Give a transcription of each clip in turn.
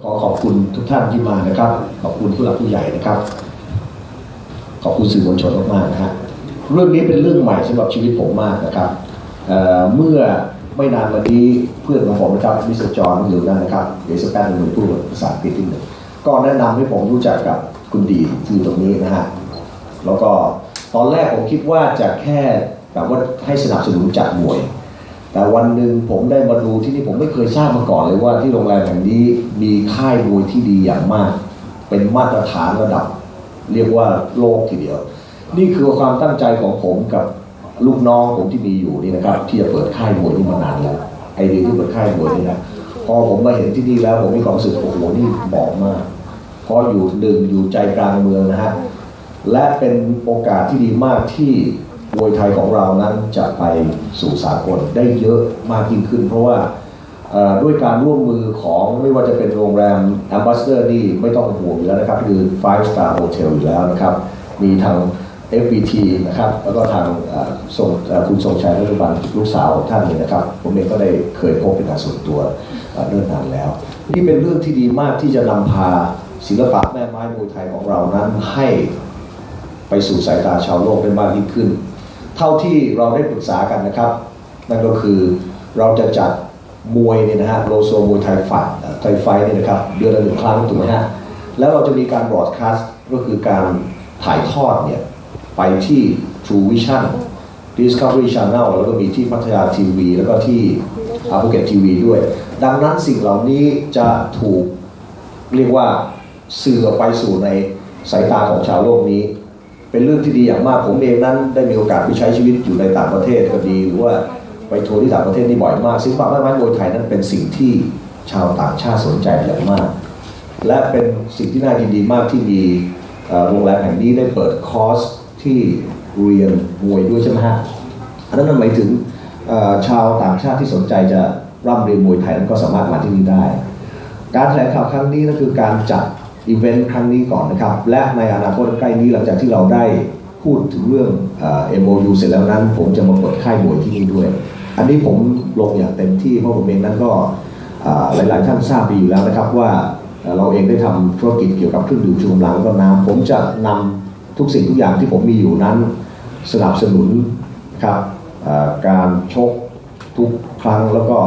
ขอขอบคุณทุกท่านที่มานะครับ ขอบคุณผู้หลักผู้ใหญ่นะครับ ขอบคุณสื่อมวลชนมากๆนะฮะเรื่องนี้เป็นเรื่องใหม่สำหรับชีวิตผมมากนะครับเเมื่อไม่นานมานี้เพื่อนของผมนะครับมิสเตอร์จอห์นอยู่นั่นนะครับเดี๋ยวสักแป๊บหนึงผมพูดภาษาอังกฤษนิดหนึ่งก็แนะนำให้ผมรู้จักกับคุณดีที่ตรงนี้นะฮะแล้วก็ตอนแรกผมคิดว่าจะแค่แบบว่าให้สนับสนุนจัดมวย แต่วันหนึ่งผมได้มาดูที่นี่ผมไม่เคยทราบมาก่อนเลยว่าที่โรงแรมแห่งนี้มีค่ายมวยที่ดีอย่างมาก เป็นมาตรฐานระดับ เรียกว่าโลกทีเดียว นี่คือความตั้งใจของผมกับลูกน้องผมที่มีอยู่นี่นะครับ ที่จะเปิดค่ายมวยนี่มานานแล้วไอเดียที่เปิดค่ายมวยนี่นะพอผมมาเห็นที่นี่แล้วผมมีความรู้สึกโอ้โหนี่เหมาะมากเพราะอยู่หนึ่งอยู่ใจกลางเมืองนะฮะและเป็นโอกาสที่ดีมากที่ มวยไทยของเรานั้นจะไปสู่สากลได้เยอะมากยิ่งขึ้น เพราะว่าด้วยการร่วมมือของไม่ว่าจะเป็นโรงแรม Ambassador นี่ไม่ต้องห่วงอยู่แล้วนะครับ คือ Five Star Hotel อยู่แล้วนะครับ มีทาง FBT นะครับ แล้วก็ทางส่งคุณทรงชัยรัฐบาลลูกสาวท่านนี้นะครับ ผมเองก็ได้เคยพบเป็นการส่วนตัวเอ่อเนิ่นนานแล้ว นี่เป็นเรื่องที่ดีมากที่จะนำพาศิลปะแม่ไม้มวยไทยของเรานั้นให้ไปสู่สายตาชาวโลกได้มากยิ่งขึ้น เท่าที่เราได้ปรึกษากันนะครับ นั่นก็คือเราจะจัดมวยเนี่ยนะฮะโลโซมวยไทยฝัดไทยไฟเนี่ยนะครับเดือนละหนึ่งครั้งถูกไหมฮะแล้วเราจะมีการบรอดคาสต์ก็คือการถ่ายทอดเนี่ย ไปที่ True Vision Discovery Channel แล้วก็มีที่พัทยาทีวี แล้วก็ที่อาภูเก็ตทีวีด้วย ดังนั้นสิ่งเหล่านี้จะถูกเรียกว่าสื่อออกไปสู่ในสายตาของชาวโลกนี้ เป็นเรื่องที่ดีอย่างมากผมเองนั้น ได้มีโอกาสไปใช้ชีวิตอยู่ในต่างประเทศก็ดีหรือว่าไปทัวร์ที่ต่างประเทศนี่บ่อยมากศิลปะแม่ไม้มวยไทยนั้นเป็นสิ่งที่ชาวต่างชาติสนใจอย่างมาก และเป็นสิ่งที่น่ายินดีมากที่มีโรงแรมแห่งนี้ได้เปิดคอร์สที่เรียนมวยด้วยใช่ไหมฮะอันนั้นหมายถึงชาวต่างชาติที่สนใจจะร่ำเรียนมวยไทยนั้นก็สามารถมาที่นี่ได้ การแถลงข่าวครั้งนี้นั่นคือการจัด อีเวนต์ครั้งนี้ก่อนนะครับ และในอนาคตใกล้นี้หลังจากที่เราได้พูดถึงเรื่องเอ็มโอยูเสร็จแล้วนั้น ผมจะมาเปิดค่ายมวยที่นี่ด้วย อันนี้ผมลงอย่างเต็มที่เพราะผมเองนั้นก็หลายๆท่านทราบดีอยู่แล้วนะครับว่าเราเองได้ทำธุรกิจเกี่ยวกับเครื่องดื่มชูกำลังแล้วก็น้ำผมจะนำทุกสิ่งทุกอย่างที่ผมมีอยู่นั้น สนับสนุนครับการชกทุกครั้งแล้วก็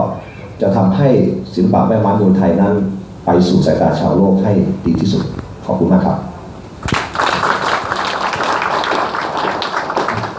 จะทำให้ศิลปะแม่ไม้มวยไทยนั้น ไปสู่สายตาชาวโลกให้ดีที่สุด ขอบคุณมากครับ